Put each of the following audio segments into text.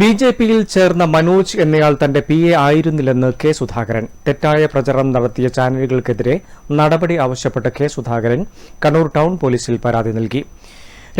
B J പിയിൽ ചേർന്ന മനോജ് എന്നയാൾ തന്റെ പി എ ആയിരുന്നില്ലെന്ന് കെ സുധാകരൻ. തെറ്റായ പ്രചരണം നടത്തിയ ചാനലുകൾക്കെതിരെ നടപടി ആവശ്യപ്പെട്ട കെ സുധാകരൻ കണ്ണൂർ ടൗൺ പോലീസിൽ പരാതി നൽകി.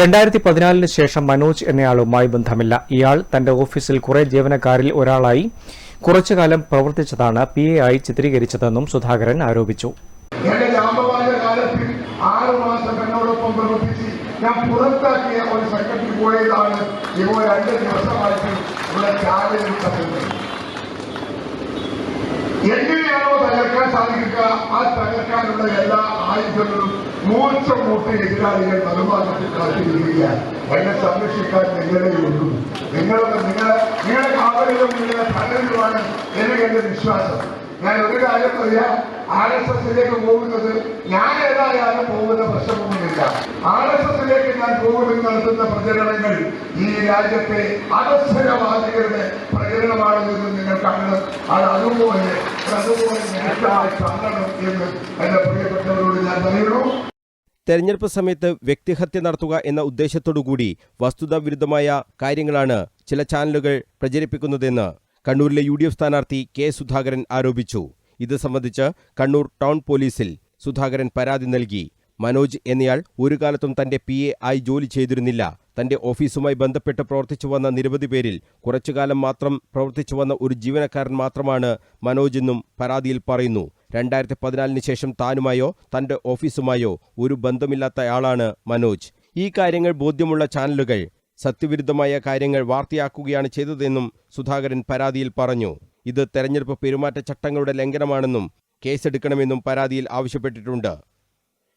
രണ്ടായിരത്തി പതിനാലിന് ശേഷം മനോജ് എന്നയാളുമായി ബന്ധമില്ല. ഇയാൾ തന്റെ ഓഫീസിൽ കുറെ ജീവനക്കാരിൽ ഒരാളായി കുറച്ചുകാലം പ്രവർത്തിച്ചതാണ് പി എ ആയി ചിത്രീകരിച്ചതെന്നും സുധാകരൻ ആരോപിച്ചു. മാസം എന്നോടൊപ്പം ഞാൻ പുറത്താക്കിയ ഒരു സെക്രട്ടറി പോയതാണ്. ഇപ്പോൾ രണ്ട് ദിവസമായിട്ട് ഇവിടെ ചാനലിൽ തട്ടുന്നത് എങ്ങനെയാണോ തകർക്കാൻ സാധിക്കുക ആ തകർക്കാനുള്ള എല്ലാ ആയുധങ്ങളും മൂർച്ച മൂട്ടി എതിരാളികൾ മറുഭാഗത്തിൽ കാത്തിരിക്കുകയാണ്. എന്നെ സംരക്ഷിക്കാൻ നിങ്ങളെ ഉള്ളൂ. നിങ്ങളുടെ നിങ്ങളെ നിങ്ങളുടെ കാവലിലും നിങ്ങളുടെ തകരലുമാണ് എനിക്ക് എന്റെ വിശ്വാസം. ഞാൻ ഒരു കാര്യം പറയാം. ആർ എസ് എസിലേക്ക് പോകുന്നത് ഞാൻ ഏതായാലും പോകുന്ന പ്രശ്നമൊന്നുമില്ല. ആർ ഞാൻ പോകുമെന്ന് നടത്തുന്ന പ്രചരണങ്ങൾ ഈ രാജ്യത്തെ അനവസരവാദികളുടെ പ്രചരണമാണെന്ന് നിങ്ങൾ കാണണം അത് അതുപോലെ കാണണം എന്ന് എന്റെ പ്രിയപ്പെട്ടവരോട് ഞാൻ പറയുന്നു. തെരഞ്ഞെടുപ്പ് സമയത്ത് വ്യക്തിഹത്യ നടത്തുക എന്ന ഉദ്ദേശത്തോടുകൂടി വസ്തുതാവിരുദ്ധമായ കാര്യങ്ങളാണ് ചില ചാനലുകൾ പ്രചരിപ്പിക്കുന്നതെന്ന് കണ്ണൂരിലെ യു ഡി എഫ് സ്ഥാനാർത്ഥി കെ സുധാകരൻ ആരോപിച്ചു. ഇത് സംബന്ധിച്ച് കണ്ണൂർ ടൗൺ പോലീസിൽ സുധാകരൻ പരാതി നൽകി. മനോജ് എന്നയാൾ ഒരു കാലത്തും തന്റെ പി എ ആയി ജോലി ചെയ്തിരുന്നില്ല. തന്റെ ഓഫീസുമായി ബന്ധപ്പെട്ട് പ്രവർത്തിച്ചു വന്ന നിരവധി പേരിൽ കുറച്ചുകാലം മാത്രം പ്രവർത്തിച്ചു വന്ന ഒരു ജീവനക്കാരൻ മാത്രമാണ് മനോജ് എന്നും പരാതിയിൽ പറയുന്നു. രണ്ടായിരത്തി പതിനാലിന് ശേഷം താനുമായോ തന്റെ ഓഫീസുമായോ ഒരു ബന്ധമില്ലാത്തയാളാണ് മനോജ്. ഈ കാര്യങ്ങൾ ബോധ്യമുള്ള ചാനലുകൾ സത്യവിരുദ്ധമായ കാര്യങ്ങൾ വാർത്തയാക്കുകയാണ് ചെയ്തതെന്നും സുധാകരൻ പരാതിയിൽ പറഞ്ഞു. ഇത് തെരഞ്ഞെടുപ്പ് പെരുമാറ്റച്ചട്ടങ്ങളുടെ ലംഘനമാണെന്നും കേസെടുക്കണമെന്നും പരാതിയിൽ ആവശ്യപ്പെട്ടിട്ടുണ്ട്.